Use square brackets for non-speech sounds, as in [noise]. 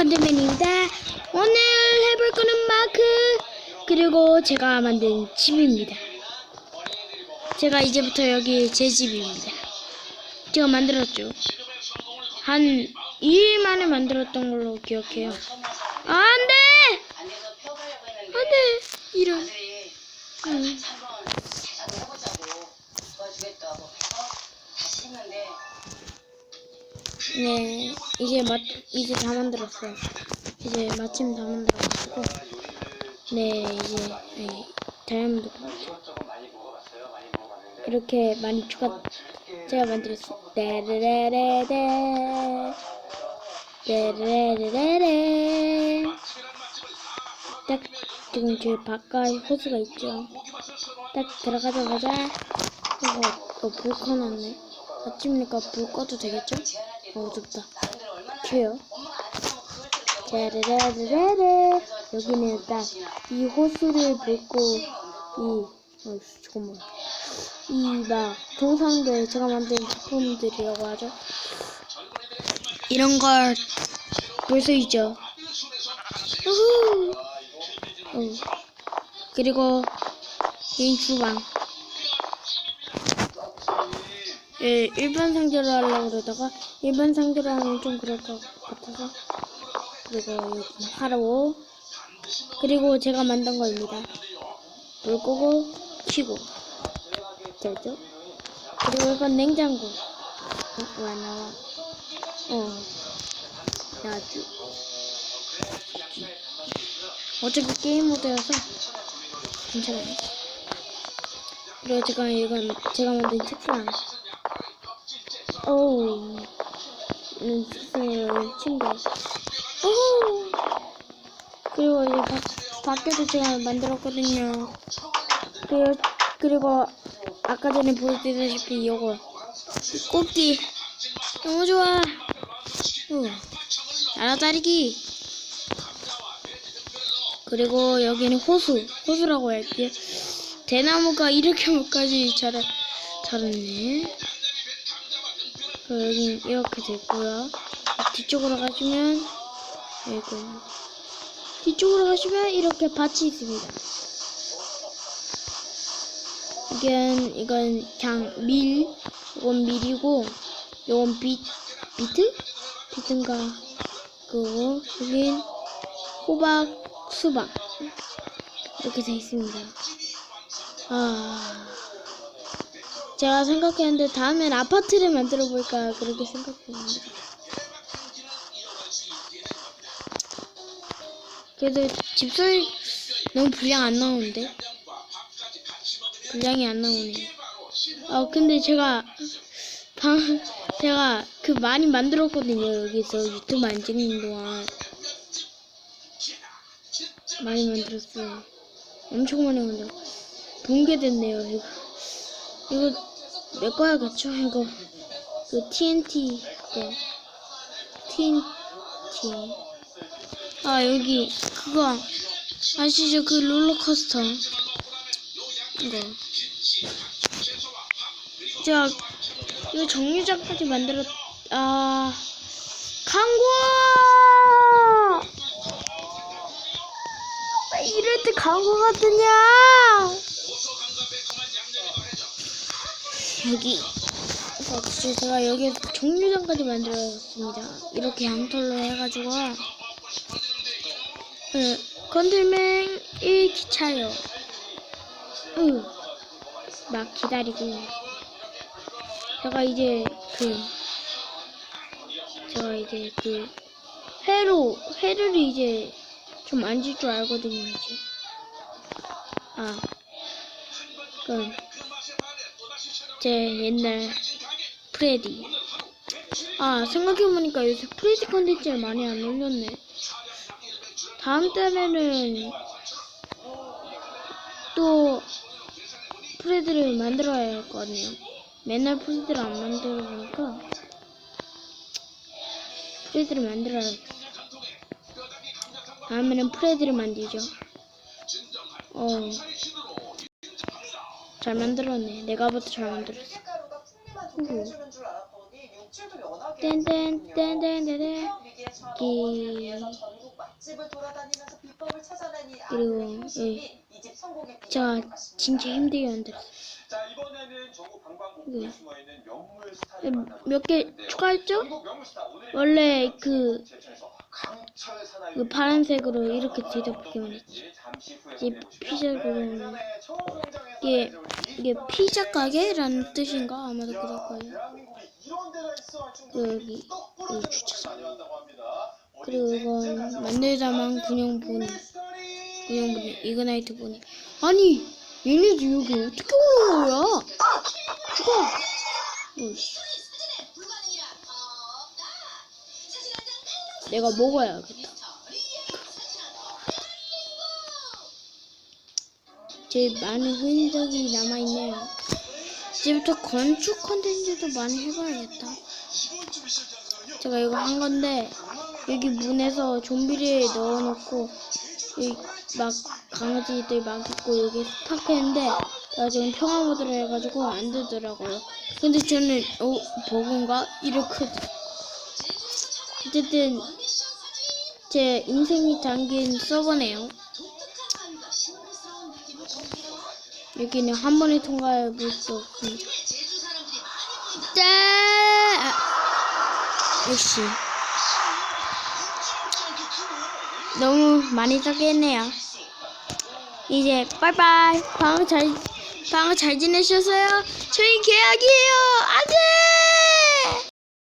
컨텐츠입니다. 오늘 해볼 거는 마크 그리고 제가 만든 집입니다. 제가 이제부터 여기 제 집입니다. 제가 만들었죠. 한 2일 만에 만들었던 걸로 기억해요. 아, 안 돼! 안 돼! 이런. 응. 네, 이제 마, 이제 다 만들었어요. 이제 마침 다 만들어가지고, 네, 이제, 네, 다이아몬드 이렇게 많이 추가, 제가 만들었어요. 딱, 지금 저기 바깥에 호수가 있죠. 딱 들어가자마자, 이거, 이거 불 꺼놨네. 아침이니까 불 꺼도 되겠죠? 어, 어둡다. 켜요. 짜르르르르 여기는 딱 이 호수를 밟고 이 어, 잠깐만 이 막 동상들 제가 만든 작품들이라고 하죠. 이런 걸 볼 수 있죠. 우후. 어. 그리고 이 주방. 예, 일반 상자로 하려고 그러다가 일반 하면 좀 그럴 것 같아서 그리고 여기 하루 그리고 제가 만든 거입니다. 불 끄고 켜고 됐죠? 그리고 이건 냉장고 어, 왜 나와? 어 나주 어차피 게임 모드여서 괜찮아요. 그리고 제가 이건 제가 만든 책상 어우, 음, 책상을 침대. 어우, 그리고 이제 밖, 밖에도 제가 만들었거든요. 그리고, 그리고 아까 전에 보여드렸다시피 이거 꽃기 너무 좋아. 어, 날아다니기. 그리고 여기는 호수, 호수라고 할게요. 대나무가 이렇게까지 [laughs] 자라, 자랐네. 그 여기 이렇게 됐고요. 뒤쪽으로 가시면 여기 뒤쪽으로 가시면 이렇게 밭이 있습니다. 이건 이건 그냥 밀, 이건 밀이고 이건 비 비트 비트인가 그거 여긴 호박 수박 이렇게 돼 있습니다. 아. 제가 생각했는데 다음엔 아파트를 만들어 볼까 그렇게 생각했는데. 그래도 집소리 너무 분량 안 나오는데? 분량이 안 나오네. 아 근데 제가 방 제가 그 많이 만들었거든요. 여기서 유튜브 안 찍는 동안. 많이 만들었어요. 엄청 많이 만들어 붕괴됐네요 이거. 이거 내 거야겠죠? 이거. 그 TNT 거. TNT 아 여기 그거 아시죠? 그 롤러코스터. 이거. 제가 이거 정류장까지 만들었 아왜 이럴 때 광고 같으냐 여기 어, 진짜 제가 여기 종류장까지 만들었습니다. 이렇게 양털로 해가지고 네, 건들맹 1기차요. 으, 막 기다리고 제가 이제 그 제가 이제 그 회로 회를 이제 좀 앉을 줄 알거든요 이제 아 그럼 제 옛날 프레디. 아, 생각해보니까 요새 프레디 컨텐츠를 많이 안 올렸네. 다음 달에는 또 프레드를 만들어야 할거 같네요. 맨날 프레드를 안 만들어 보니까 프레드를 만들어야겠어. 다음에는 프레드를 만들죠. 어. 잘 만들었네. 내가부터 잘 만들었어. 색깔보다 풍미만 좀 내주는 줄 알았더니 육질도 연하게 땡땡 땡땡땡땡 미개해서 이- 위해서 전국 맛집을 돌아다니면서 비법을 찾아내니 그리고, 같습니다. 진짜 힘들게. 자 네. 만나볼 몇 개. 추가했죠? 오늘 원래 그- 사나이 그 파란색으로 이렇게 뒤덮기만 후에 이제 만나보시고요. 피자 네, 이게- 이게 피자 가게라는 뜻인가 아마도 야, 그럴 거예요. 여기 이 주차장. 그리고 이건 만들다만 군용 보니. 군용 보니 이그나이트 보니 아니 얘네들 여기 어떻게 오는 거야? 죽어. 어이씨. 내가 먹어야겠다. 제일 많은 흔적이 남아있네요. 이제부터 건축 컨텐츠도 많이 해봐야겠다. 제가 이거 한 건데, 여기 문에서 좀비를 넣어놓고, 여기 막 강아지들 막 있고, 여기 스타크 했는데, 제가 지금 평화 모드를 해가지고 안 되더라고요. 근데 저는, 어, 버그인가? 이렇게. 어쨌든, 제 인생이 담긴 서버네요. 여기는 한 번에 통과해 볼 수 없습니다. 짠! 역시. 너무 많이 했네요. 이제 빠이빠이. 방금 잘, 방금 잘 지내셨어요? 저희 계약이에요. 안 돼!